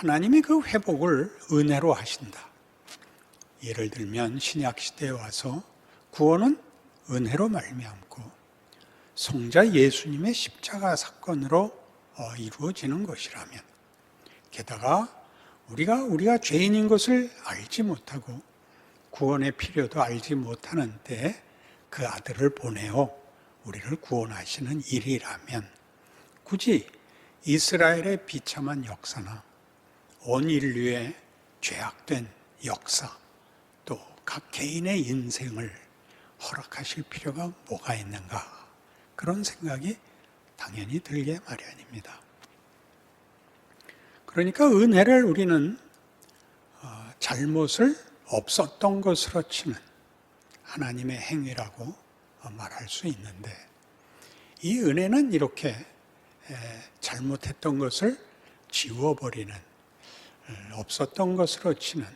하나님이 그 회복을 은혜로 하신다. 예를 들면 신약 시대에 와서 구원은 은혜로 말미암고 성자 예수님의 십자가 사건으로 어, 이루어지는 것이라면 게다가 우리가 우리가 죄인인 것을 알지 못하고 구원의 필요도 알지 못하는 때 그 아들을 보내어 우리를 구원하시는 일이라면 굳이 이스라엘의 비참한 역사나 온 인류의 죄악된 역사 또 각 개인의 인생을 허락하실 필요가 뭐가 있는가 그런 생각이 당연히 들게 마련입니다. 그러니까 은혜를 우리는 어, 잘못을 없었던 것으로 치는 하나님의 행위라고 말할 수 있는데 이 은혜는 이렇게 잘못했던 것을 지워버리는 없었던 것으로 치는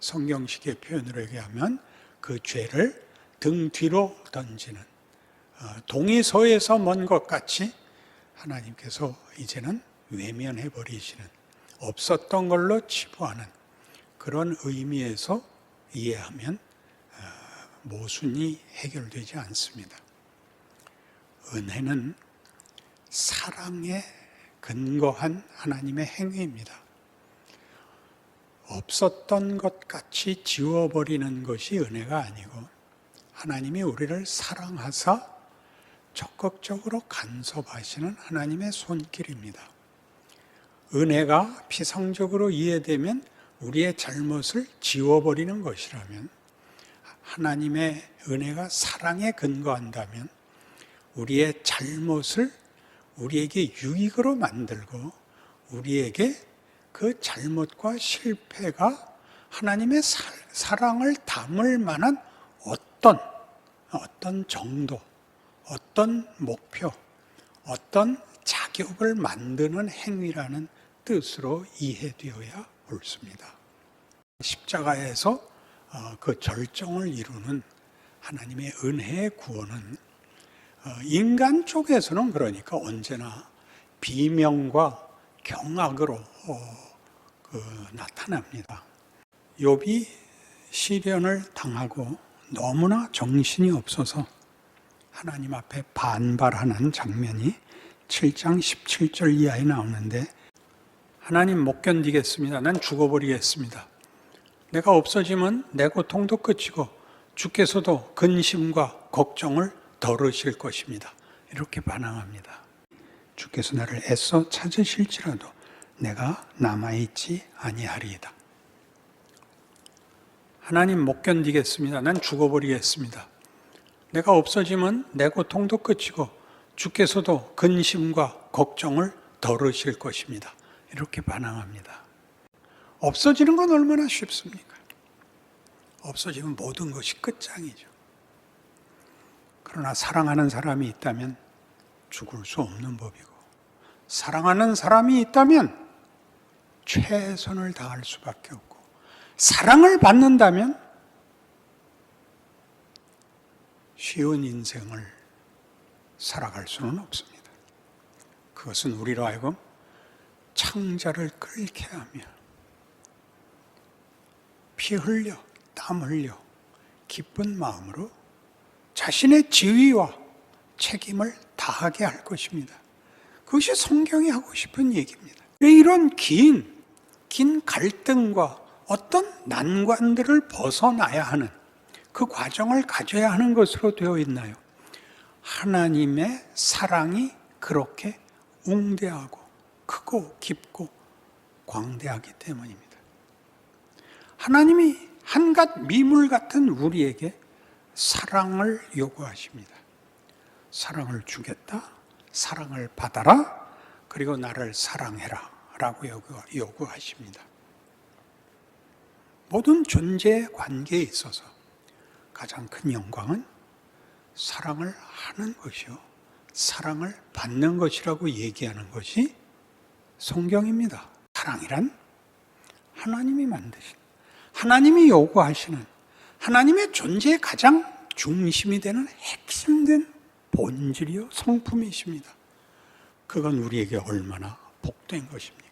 성경식의 표현으로 얘기하면 그 죄를 등 뒤로 던지는 어, 동의서에서 먼 것 같이 하나님께서 이제는 외면해 버리시는 없었던 걸로 치부하는 그런 의미에서 이해하면 어, 모순이 해결되지 않습니다. 은혜는 사랑에 근거한 하나님의 행위입니다. 없었던 것 같이 지워버리는 것이 은혜가 아니고 하나님이 우리를 사랑하사 적극적으로 간섭하시는 하나님의 손길입니다. 은혜가 피상적으로 이해되면 우리의 잘못을 지워버리는 것이라면 하나님의 은혜가 사랑에 근거한다면 우리의 잘못을 우리에게 유익으로 만들고 우리에게 그 잘못과 실패가 하나님의 사랑을 담을 만한 어떤 어떤 정도, 어떤 목표, 어떤 자격을 만드는 행위라는 뜻으로 이해되어야 옳습니다. 십자가에서 어, 그 절정을 이루는 하나님의 은혜의 구원은 어, 인간 쪽에서는 그러니까 언제나 비명과 경악으로 어, 그 나타납니다. 욥이 시련을 당하고 너무나 정신이 없어서 하나님 앞에 반발하는 장면이 7장 17절 이하에 나오는데 하나님 못 견디겠습니다. 난 죽어버리겠습니다. 내가 없어지면 내 고통도 끝이고 주께서도 근심과 걱정을 덜으실 것입니다. 이렇게 반항합니다. 주께서 나를 애써 찾으실지라도 내가 남아있지 아니하리이다. 하나님 못 견디겠습니다. 난 죽어버리겠습니다. 내가 없어지면 내 고통도 끝이고 주께서도 근심과 걱정을 덜으실 것입니다. 이렇게 반항합니다. 없어지는 건 얼마나 쉽습니까? 없어지면 모든 것이 끝장이죠. 그러나 사랑하는 사람이 있다면 죽을 수 없는 법이고, 사랑하는 사람이 있다면 최선을 다할 수밖에 없고, 사랑을 받는다면 쉬운 인생을 살아갈 수는 없습니다. 그것은 우리로 하여금 창자를 끓게 하며 피 흘려 땀 흘려 기쁜 마음으로 자신의 지위와 책임을 다하게 할 것입니다. 그것이 성경이 하고 싶은 얘기입니다. 왜 이런 긴, 긴 갈등과 어떤 난관들을 벗어나야 하는 그 과정을 가져야 하는 것으로 되어 있나요? 하나님의 사랑이 그렇게 웅대하고 크고 깊고 광대하기 때문입니다. 하나님이 한갓 미물 같은 우리에게 사랑을 요구하십니다. 사랑을 주겠다, 사랑을 받아라, 그리고 나를 사랑해라 라고 요구하십니다. 모든 존재 관계에 있어서 가장 큰 영광은 사랑을 하는 것이요. 사랑을 받는 것이라고 얘기하는 것이 성경입니다. 사랑이란 하나님이 만드신, 하나님이 요구하시는, 하나님의 존재의 가장 중심이 되는 핵심된 본질이요, 성품이십니다. 그건 우리에게 얼마나 복된 것입니까?